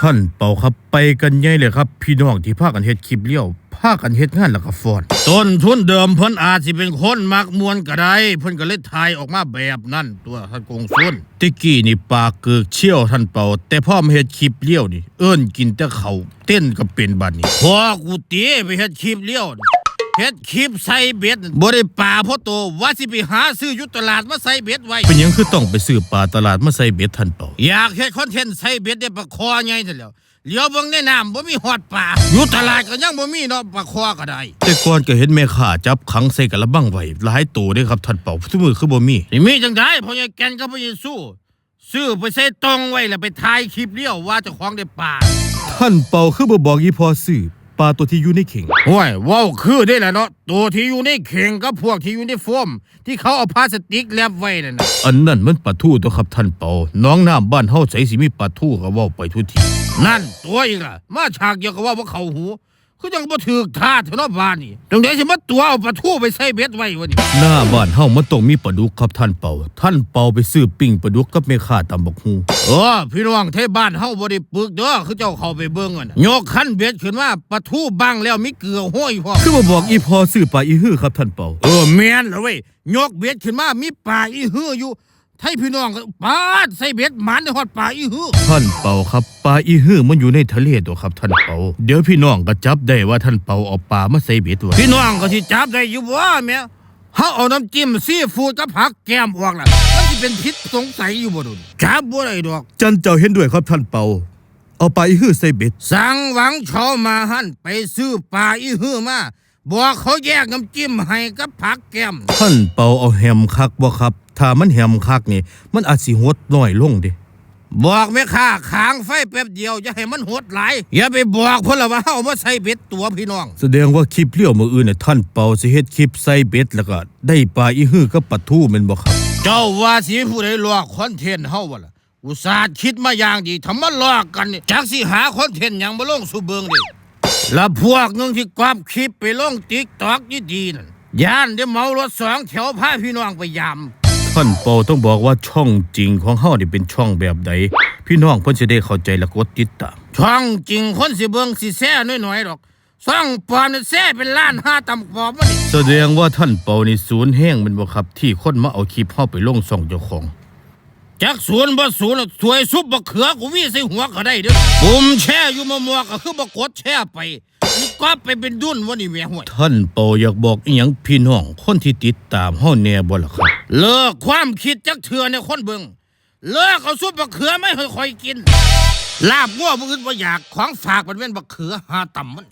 ท่านเป่าครับไปกันใหญ่เลยครับ พี่น้องที่พากันเฮ็ดคลิปเลี้ยวพากันเฮ็ดงานแล้วก็ฟอนต้นทุนเดิมเพิ่นอาจสิเป็นคนมักมวนก็ได้เพิ่นก็เลยถ่ายออกมาแบบนั้นตัวท่านกงสุนติกี้นี่ปากเกือกเชี่ยวท่านเป่า แต่พ่อมาเฮ็ดคลิปเลี้ยวนี่ เอิ้นกินแต่เขาเต้นก็เป็นบัดนี้พอกูเตีไปเฮ็ดคลิปเลี้ยวนี่ เฮ็ดคลิปใส่เบ็ดบ่ได้ป่าพ่อโตว่าสิไปหาซื้ออยู่ตลาดมาใส่เบ็ดไว้ เป็นหยังคือต้องไปซื้อปลาตลาดมาใส่เบ็ดทันเป่าอยากเฮ็ดคอนเทนต์ใส่เบ็ดได้ปลาคอใหญ่ซั่นแหล้วเหลียวเบิ่งในน้ำบ่มีฮอดปลาอยู่ตลาดก็ยังบ่มีเนาะปลาคอก็ได้ แต่ก่อนก็เห็นแม่ค้าจับขังใส่กระบังไว้หลายตัวเด้ครับท่านเป่าทุกมือคือบ่มีนี่มีจังได๋พ่อใหญ่แก่นกับพ่อใหญ่สู้ซื้อไปใส่ตองไว้แล้วไปถ่ายคลิปเลี้ยวว่าเจ้าของได้ปลาท่านเป่าคือบ่บอกยี่พอซื้อ ปลาตัวที่อยู่ในเข่งห้วยว้าวคือได้แหละเนาะตัวที่อยู่ในเข่งกับพวกที่อยู่ในโฟมที่เขาเอาพลาสติกแลบไว้นั่นน่ะอันนั้นมันปลาทูตัวครับท่านเป่าน้องน้ำบ้านเฮาใสสิมีปลาทูก็เว้าไปทุกที นั่นตัวอีกล่ะ มาฉากเดียวก็ว่าบ่เข้าหู คือจังบ่ถูกท่าเถอะเนาะบ้านนี่จังได๋สิมาตัวเอาปลาทูไปใส่เบ็ดไว้วะนี่หน้าบ้านเฮามันต้องมีปลาดุกครับท่านเป่าท่านเป่าไปซื้อปิ้งปลาดุกกับแม่ค้าตำบักฮูเออพี่น้องเทบ้านเฮาบ่ได้ปึกเด้อคือเจ้าเข้าไปเบิ่งอะนะยกคันเบ็ดขึ้นมาปลาทูบังแล้วมีเกลือห้อยพร้อมคือบ่บอกอีพอซื้อปลาอีฮื้อครับท่านเป่าเออแม่นเหรอเว้ยยกเบ็ดขึ้นมามีปลาอีฮื้ออยู่ ไทยพี่น้องก็ปาดใส่เบ็ดหมันได้ฮอดปลาอีฮื้อท่านเปาครับปลาอีฮื้อมันอยู่ในทะเลตัวครับท่านเปาเดี๋ยวพี่น้องก็จับได้ว่าท่านเปาเอาปลามาใส่เบ็ดไว้พี่น้องก็สิจับได้อยู่บ่แม่เฮาเอาน้ำจิ้มซีฟู้ดกับผักแก้มออกล่ะมันสิเป็นพิษสงสัยอยู่บ่ดุนจับบ่ได้ดอก จันเจ้าเห็นด้วยครับท่านเปาเอาปลาอีฮื้อใส่เบ็ด สั่งหวังเฉามาหั่นไปซื้อปลาอีฮื้อมาบอกเขาแยกน้ำจิ้มให้กับผักแก้ม ท่านเปาเอาแฮมคักบ่ครับ ถ้ามันแฮมคักนี่ มันอาจสิหดน้อยลงเดิบอกแม่ค้าขางไฟแป๊บเดียว อย่าให้มันหดหลาย อย่าไปบอกเพิ่นละว่าเอามาใส่เบ็ดตัวพี่น้อง แสดงว่าคลิปเลี้ยวมืออื่นน่ะท่านเปาสิเฮ็ดคลิปใส่เบ็ดแล้วก็ ได้ปลาอีฮื้อกับปลาทูแม่นบ่ครับ เจ้าว่าสิมีผู้ใดลอกคอนเทนต์เฮาบ่ล่ะอุตส่าห์คิดมาอย่างดีทำมาลอกกันนี่จักสิหาคอนเทนต์หยังมาลงสู่เบิงดิแล้วพวกนึงที่กวาดคลิปไปลงติ๊กตอกยี่ดีนั่นย่านได้เมารถสองแถวพาพี่น้องไปยาม ท่านเปาต้องบอกว่าช่องจริงของเฮานี่เป็นช่องแบบใดพี่น้องเพิ่นสิได้เข้าใจและกดติดตามช่องจริงคนสิเบิ่งสิแซ่น้อยๆดอกช่องปลอมนี่แซ่เป็นล้านห้าตำปอบมันแสดงว่าท่านเปานี่ศูนย์แห้งเป็นบ่ครับ ที่คนมาเอาคลิปเฮาไปลงช่องเจ้าของ จักศูนย์บ่ศูนย์ถวยซุปบักเขือกูวีใส่หัวก็ได้เด้อปุ่มแช่อยู่มะม่วงก็คือบ่กดแช่ไปนี่ก็ไปเป็นดุนวะนี่แม่ห่วยท่านเปาอยากบอกอีหยังพี่น้องคนที่ติดตามเฮาแน่บ่ล่ะครับ เลิกความคิดจักเถื่อในคนเบิงเลิกเอาซุปบักเขือไม่เคยค่อยกิน ลาบงัวบ่อื่นบ่อยากของฝากมันเว้นบักเขือหาต่ำมัน